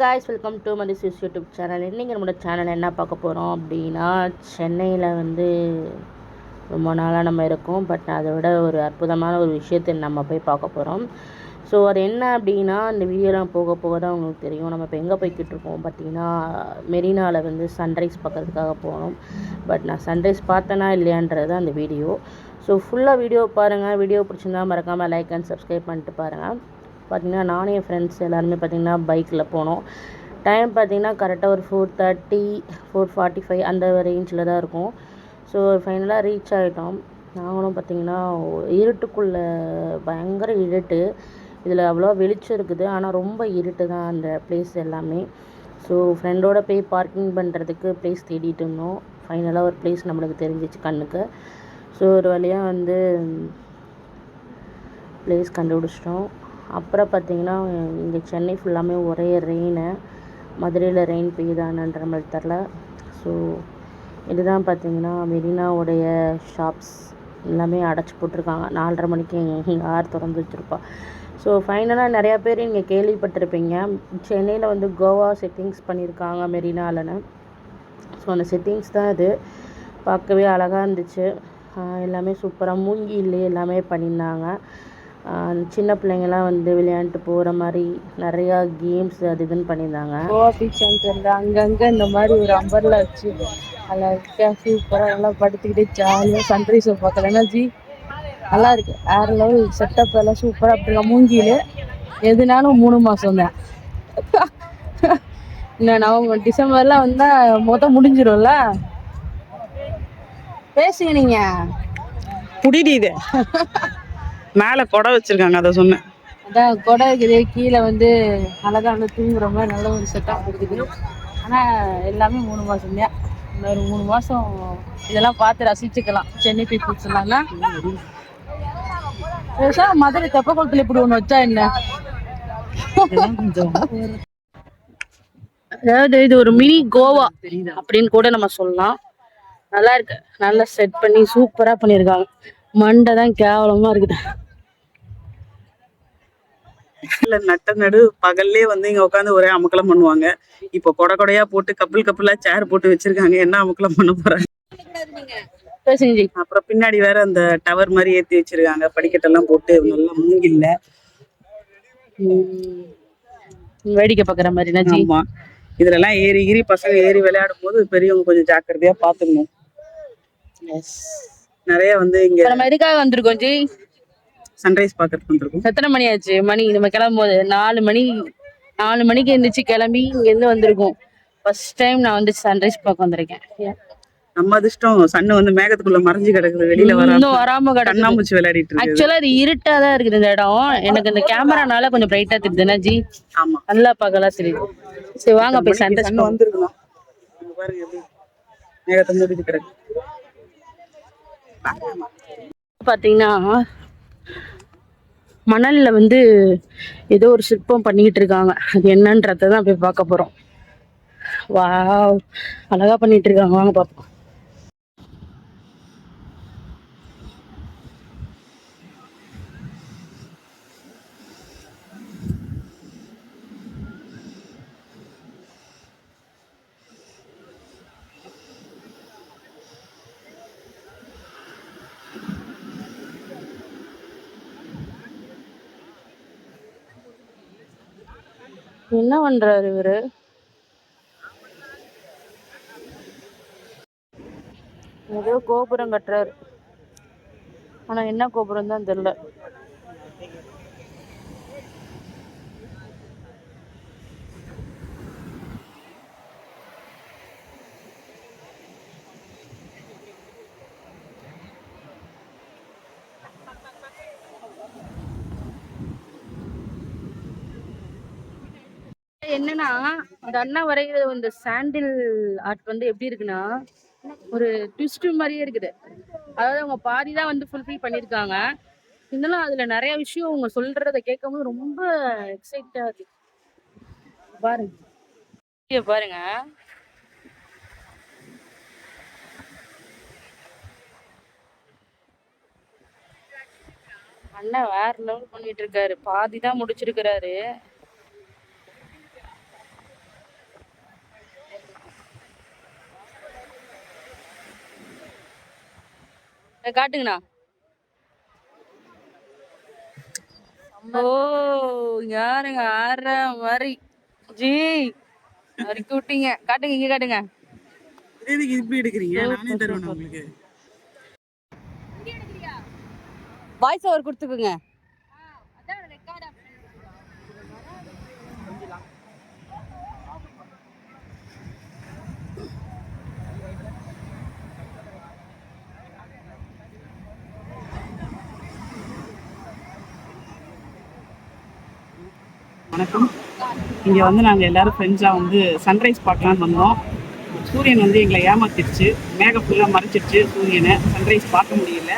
Guys welcome to மதிசிஸ் YouTube channel இன்றைக்கி நம்மளோட சேனல் என்ன பார்க்க போகிறோம் அப்படின்னா சென்னையில் வந்து ரொம்ப நாளாக நம்ம இருக்கோம். பட் அதை விட ஒரு அற்புதமான ஒரு விஷயத்தை நம்ம போய் பார்க்க போகிறோம் ஸோ அது என்ன அப்படின்னா இந்த வீடியோலாம் போக போக தான் உங்களுக்கு தெரியும். நம்ம இப்போ எங்கே போய்கிட்டு இருக்கோம்? பார்த்தீங்கன்னா மெரினாவில் வந்து சன்ரைஸ் பார்க்கறதுக்காக போனோம் பட் நான் சன்ரைஸ் பார்த்தேனா இல்லையான்றது தான் அந்த வீடியோ ஸோ ஃபுல்லாக வீடியோ பாருங்கள் வீடியோ பிடிச்சிருந்தா மறக்காமல் லைக் அண்ட் சப்ஸ்கிரைப் பண்ணிட்டு பாருங்கள் பார்த்திங்கன்னா நானும் என் ஃப்ரெண்ட்ஸ் எல்லாருமே பார்த்திங்கன்னா பைக்கில் போனோம். டைம் பார்த்திங்கன்னா கரெக்டாக ஒரு four thirty four forty five அந்த ரேஞ்சில் தான் இருக்கும். ஸோ ஃபைனலாக ரீச் ஆகிட்டோம் நாங்களும் பார்த்திங்கன்னா இருட்டுக்குள்ளே பயங்கர இருட்டு. இதில் அவ்வளோ வெளிச்சம் இருக்குது. ஆனால் ரொம்ப இருட்டு தான் அந்த பிளேஸ் எல்லாமே. ஸோ ஃப்ரெண்டோட போய் பார்க்கிங் பண்ணுறதுக்கு ப்ளேஸ் தேடிட்டு இருந்தோம். ஃபைனலாக ஒரு பிளேஸ் நம்மளுக்கு தெரிஞ்சிச்சு கண்ணுக்கு. ஸோ ஒரு வழியாக வந்து பிளேஸ் கண்டுபிடிச்சிட்டோம். அப்புறம் பார்த்திங்கன்னா இங்கே சென்னை ஃபுல்லாமே ஒரே ரெயினு மதுரையில் ரெயின் பெய்யுதானன்ற மாதிரி தெரில ஸோ இதுதான் பார்த்திங்கன்னா மெரினாவுடைய ஷாப்ஸ் எல்லாமே அடைச்சி போட்டிருக்காங்க. நாலரை மணிக்கு எங்கள் யார் திறந்து வச்சுருப்பா. ஸோ ஃபைனலாக நிறையா பேர் இங்கே கேள்விப்பட்டிருப்பீங்க. சென்னையில் வந்து கோவா செட்டிங்ஸ் பண்ணியிருக்காங்க மெரினாலன்னு. ஸோ அந்த செட்டிங்ஸ் தான் இது. பார்க்கவே அழகாக இருந்துச்சு. எல்லாமே சூப்பராக மூங்கிலே எல்லாமே பண்ணியிருந்தாங்க. சின்ன பிள்ளைங்கள்லாம் வந்து விளையாண்டுட்டு போகிற மாதிரி நிறையா கேம்ஸ் அது இதுன்னு பண்ணியிருந்தாங்க. கோவா பீச் தெரியல அங்கங்கே இந்த மாதிரி ஒரு அம்பர்ல வச்சு அழகா சூப்பராக நல்லா படுத்துக்கிட்டு ஜாலியாக சன்ரைஸை பார்க்கலாம் ஜி? நல்லா இருக்கு. வேற லெவல் செட்டப் எல்லாம் சூப்பராக அப்படி மூங்கில். எதுனாலும் மூணு மாதம் தான். இன்னும் நவம்பர் டிசம்பர்ல வந்தா மொத்தம் முடிஞ்சிரும்ல? பேசுங்க நீங்க. புடிடி இது மேலே கொடை வச்சிருக்காங்க அதை சொன்னேன். அதான் கொடை இருக்குது. கீழே வந்து அழகான வந்து தூங்குற மாதிரி நல்ல ஒரு செட்டாக இருக்குது. ஆனால் எல்லாமே மூணு மாசம் தான். இன்னொரு மூணு மாதம் இதெல்லாம் பார்த்து ரசிச்சுக்கலாம். சென்னை பீப்புள்ஸ் எல்லாம் பெருசா மதுரை தெப்பக்குளத்துல இப்படி ஒன்று வச்சா என்ன? அதாவது இது ஒரு மினி கோவா அப்படின்னு கூட நம்ம சொல்லலாம். நல்லா இருக்கு. நல்லா செட் பண்ணி சூப்பராக பண்ணியிருக்காங்க. மண்டை தான் கேவலமாக இருக்குது. இல்ல நட்ட நடு பகல்லே வந்து இங்க உட்காந்து ஒரே அமக்கலம் பண்ணுவாங்க. இப்ப கொடை கொடையா போட்டு கப்பல் கப்பலா சேர் போட்டு வச்சிருக்காங்க. என்ன அமக்கலம் பண்ண போறாங்க? அப்புறம் பின்னாடி வேற அந்த டவர் மாதிரி ஏத்தி வச்சிருக்காங்க. படிக்கட்டெல்லாம் போட்டு நல்லா மூங்கில்ல. வேடிக்கை ஜி ஆமா. இதுல எல்லாம் ஏறி ஏறி பசங்க ஏறி விளையாடும் போது பெரியவங்க கொஞ்சம் ஜாக்கிரதையா பாத்துக்கணும் நிறைய வந்து இங்க நம்ம எதுக்காக வந்திருக்கோம் ஜி? சன்ரைஸ் பாக்குறதுக்கு வந்திருக்கும். எத்தனை மணி ஆச்சு? மணி நம்ம கிளம்பும் போது நாலு மணி நாலு மணிக்கு எந்திரிச்சு கிளம்பி இங்கேருந்து வந்திருக்கோம். ஃபர்ஸ்ட் டைம் நான் வந்து சன்ரைஸ் பார்க்க வந்திருக்கேன். நம்ம அதிர்ஷ்டம் சன்னு வந்து மேகத்துக்குள்ள மறைஞ்சு கிடக்குது வெளியில வர இன்னும் வராம கண்ணாமூச்சி விளையாடிட்டு இருக்கு ஆக்சுவலா அது இருட்டா தான் இருக்குது இந்த இடம். எனக்கு இந்த கேமரானால கொஞ்சம் பிரைட்டா தெரியுதுன்னா ஜி? ஆமா. நல்லா பகலா தெரியுது. சரி வாங்க போய் சன்ரைஸ் சன்னு வந்துருக்கலாம் இங்க பாருங்க எப்படி மேகத்தை மூடிட்டு கிடக்கு. பாத்தீங்கன்னா மணல்ல வந்து ஏதோ ஒரு சிற்பம் பண்ணிக்கிட்டு இருக்காங்க. அது என்னன்றதை தான் போய் பார்க்க போறோம். வா அழகா பண்ணிட்டு இருக்காங்க. வாங்க பார்ப்போம் என்ன பண்றாரு இவரு? ஏதோ கோபுரம் கட்டுறாரு. ஆனா என்ன கோபுரம் தான் தெரியல. என்னன்னா இந்த அண்ணா வரைகிற இந்த சாண்டில் ஆர்ட் வந்து எப்படி இருக்குன்னா ஒரு ட்விஸ்ட் மாதிரியே இருக்குது. அதாவது அவங்க பாதி தான் வந்து ஃபுல்ஃபில் பண்ணியிருக்காங்க. இருந்தாலும் அதுல நிறைய விஷயம் அவங்க சொல்றத கேட்கும்போது ரொம்ப எக்ஸைட்டா இருக்கு. பாருங்க. பாருங்க. அண்ணா வேற லெவல் பண்ணிட்டு இருக்காரு. பாதி தான் முடிச்சிருக்கிறாரு. காட்டுங்கண்ணா. ஓ யாருங்க? ஆற மாதிரி. ஜி அறுக்கி விட்டீங்க. காட்டுங்க இங்க காட்டுங்க. எதுக்கு இப்படி எடுக்கிறீங்க? நானே தருவேன் உங்களுக்கு. வாய்ஸ் ஓவர் கொடுத்துக்குங்க. வணக்கம். இங்கே வந்து நாங்கள் எல்லாரும் ஃப்ரெண்ட்ஸாக வந்து சன்ரைஸ் பார்க்கலான்னு வந்தோம். சூரியன் வந்து எங்களை ஏமாத்திருச்சு மேக ஃபுல்லாக மறைச்சிருச்சு சூரியனை. சன்ரைஸ் பார்க்க முடியல.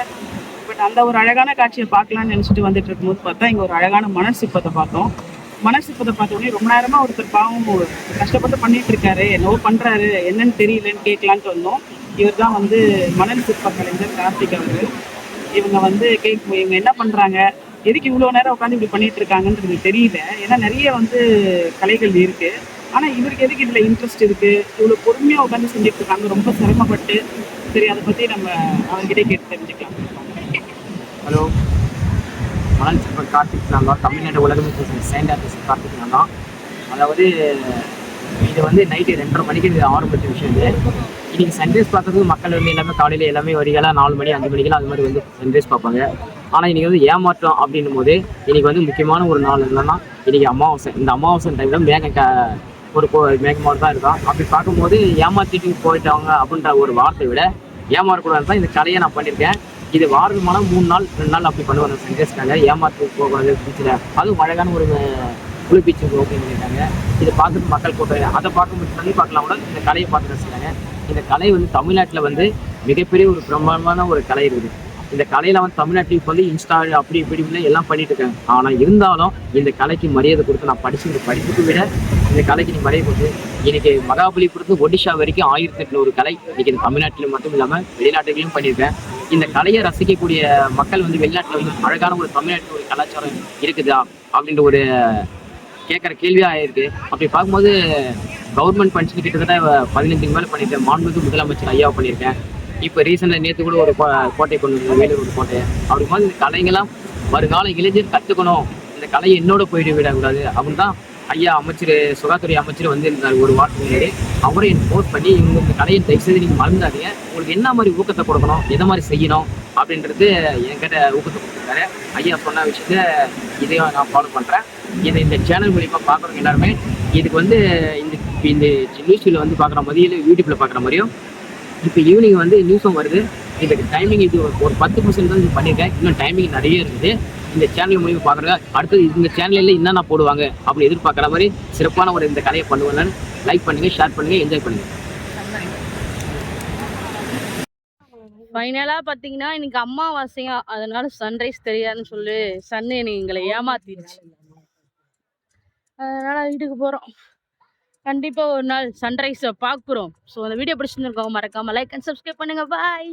பட் அந்த ஒரு அழகான காட்சியை பார்க்கலாம்னு நினச்சிட்டு வந்துட்டு இருக்கும்போது பார்த்தா இங்கே ஒரு அழகான மணல் சிற்பத்தை பார்த்தோம். மணல் சிற்பத்தை பார்த்த ரொம்ப நேரமாக ஒருத்தர் பாவம் கஷ்டப்பட்டு பண்ணிட்டு இருக்காரு. என்னவோ பண்ணுறாரு என்னன்னு தெரியலன்னு கேட்கலான்ட்டு வந்தோம். இவர் தான் வந்து மணல் சிற்ப கலைஞர் கார்த்திக் அவர் இவங்க வந்து கேக் இவங்க என்ன பண்ணுறாங்க எதுக்கு இவ்வளோ நேரம் உட்காந்து இப்படி பண்ணிட்டு இருக்காங்கன்றது தெரியல. ஏன்னா நிறைய வந்து கலைகள் இருக்கு. ஆனா இவருக்கு எதுக்கு இதுல இன்ட்ரெஸ்ட் இருக்கு? இவ்வளோ பொறுமையா உட்காந்து செஞ்சுட்டு இருக்காங்க. ரொம்ப சிரமப்பட்டு. சரி அதை பத்தி நம்ம அவர்கிட்ட கேட்டு தெரிஞ்சுக்கலாம். ஹலோ மணல் சிற்பர் கார்த்திக் நான் தான் தமிழ்நாடு உலகம் சேண்ட் ஆர்டிஸ்ட் கார்த்திக் நான் தான் அதாவது இது வந்து நைட்டு ரெண்டரை மணிக்கு இது ஆரம்பித்த விஷயம் இது. இன்னைக்கு சன்ரைஸ் பார்க்கறதுக்கு மக்கள் வந்து எல்லாமே காலையில் எல்லாமே வரிகளாக நாலு மணி அஞ்சு மணிக்கெல்லாம் அது மாதிரி வந்து சன்ரைஸ் பார்ப்பாங்க. ஆனால் இன்றைக்கி வந்து ஏமாற்றம் அப்படின்னும் போது இன்றைக்கி வந்து முக்கியமான ஒரு நாள் என்னென்னா இன்றைக்கி அமாவாசை. இந்த அமாவாசை டைமில் மேகம் க ஒரு கோ மேகமாக தான் இருக்கான் அப்படி பார்க்கும்போது ஏமாற்றிட்டு போயிட்டாங்க அப்படின்ற ஒரு வார்த்தை விட ஏமாறக்கூடாது தான் இந்த கலையை நான் பண்ணியிருக்கேன். இது வாரமான மூணு நாள் ரெண்டு நாள் அப்படி பண்ணுவாங்க. சன்ரைஸ்க்காக ஏமாற்றி போகிறது பீச்சில் அதுவும் அழகான ஒரு குழு பீச்சு ஓப்பன் பண்ணியிருக்காங்க. இதை பார்த்துட்டு மக்கள் கூட்டம் அதை பார்க்கும்போது தள்ளி பார்க்கலாம் கூட இந்த கலையை பார்த்து ரசிக்கிறாங்க இந்த கலை வந்து தமிழ்நாட்டில் வந்து மிகப்பெரிய ஒரு பிரம்மாண்டமான ஒரு கலை இருக்குது. இந்த கலையில வந்து தமிழ்நாட்டுக்கு சொல்லி வந்து இன்ஸ்டா அப்படி இப்படி இப்படி எல்லாம் பண்ணிட்டு இருக்காங்க ஆனால் இருந்தாலும் இந்த கலைக்கு மரியாதை கொடுத்து நான் படிச்சு இந்த படிப்புக்கு விட இந்த கலைக்கு நீ மரியாதை கொடுத்து இன்னைக்கு மகாபலிபுரத்து ஒடிஷா வரைக்கும் ஆயிரத்தி எட்நூறு கலை இன்னைக்கு இந்த தமிழ்நாட்டில் மட்டும் இல்லாமல் வெளிநாட்டுகளையும் பண்ணியிருக்கேன். இந்த கலையை ரசிக்கக்கூடிய மக்கள் வந்து வெளிநாட்டில் வந்து அழகான ஒரு தமிழ்நாட்டில் ஒரு கலாச்சாரம் இருக்குதா அப்படின்ற ஒரு கேட்குற கேள்வியாக ஆயிருக்கு அப்படி பார்க்கும்போது கவர்மெண்ட் ஃபண்ட்ஸ் கிட்டத்தட்ட பதினஞ்சுக்கு மேலே பண்ணியிருக்கேன். மாண்புமிகு முதலமைச்சர் ஐயாவை பண்ணியிருக்கேன். இப்போ ரீசெண்டாக நேற்று கூட ஒரு கோ- கோட்டை கொண்டு வந்தோம், வேலூர் ஒரு கோட்டை அப்படி மாதிரி இந்த கலைங்கெல்லாம் வருங்கால இளைஞர் கற்றுக்கணும் இந்த கலையை என்னோட போயிட்டு விடக்கூடாது. அப்படின்னு தான் ஐயா அமைச்சர் சுகாதாரத்துறை அமைச்சர் வந்து இருந்தார் ஒரு வாரத்துக்கு முன்னாடி. அவரை எனக்கு பண்ணி இவங்க இந்த கலையை தயவு செய்து நீங்கள் மறந்தாதீங்க உங்களுக்கு என்ன மாதிரி ஊக்கத்தை கொடுக்கணும் எதை மாதிரி செய்யணும் அப்படின்றது என்கிட்ட ஊக்கத்தை கொடுத்துருக்காரு. ஐயா சொன்ன விஷயத்த இதையும் நான் ஃபாலோ பண்ணுறேன் இதை இந்த சேனல் மூலியமாக பார்க்குறவங்க எல்லாருமே இதுக்கு வந்து இந்த இந்த நியூஸில் வந்து பார்க்குற மாதிரியும் இல்லை யூடியூப்பில் பார்க்குற மாதிரியும் இப்போ ஈவினிங் வந்து நியூஸும் வருது. இதுக்கு டைமிங் இது ஒரு- பத்து பர்சன்ட் தான் இது பண்ணியிருக்கேன். இன்னும் டைமிங் நிறைய இருக்குது. இந்த சேனல் மூலியமாக பார்க்குறத? அடுத்து இந்த சேனலில் என்னென்ன போடுவாங்க அப்படி எதிர்பார்க்குற மாதிரி சிறப்பான ஒரு இந்த கலையை பண்ணுவேன்னு லைக் பண்ணுங்கள் ஷேர் பண்ணுங்கள் என்ஜாய் பண்ணுங்கள் ஃபைனலாக பார்த்தீங்கன்னா இன்னைக்கு அம்மாவாசையா அதனால சன்ரைஸ் தெரியாதுன்னு சொல்லி. சன்னு எங்களை ஏமாத்திடுச்சு அதனால வீட்டுக்கு போகிறோம் கண்டிப்பாக ஒரு நாள் சன்ரைஸை பார்க்குறோம். ஸோ அந்த வீடியோ பிடிச்சிருந்துருக்கோம் மறக்காம லைக் அண்ட் சப்ஸ்கிரைப் பண்ணுங்க. பாய்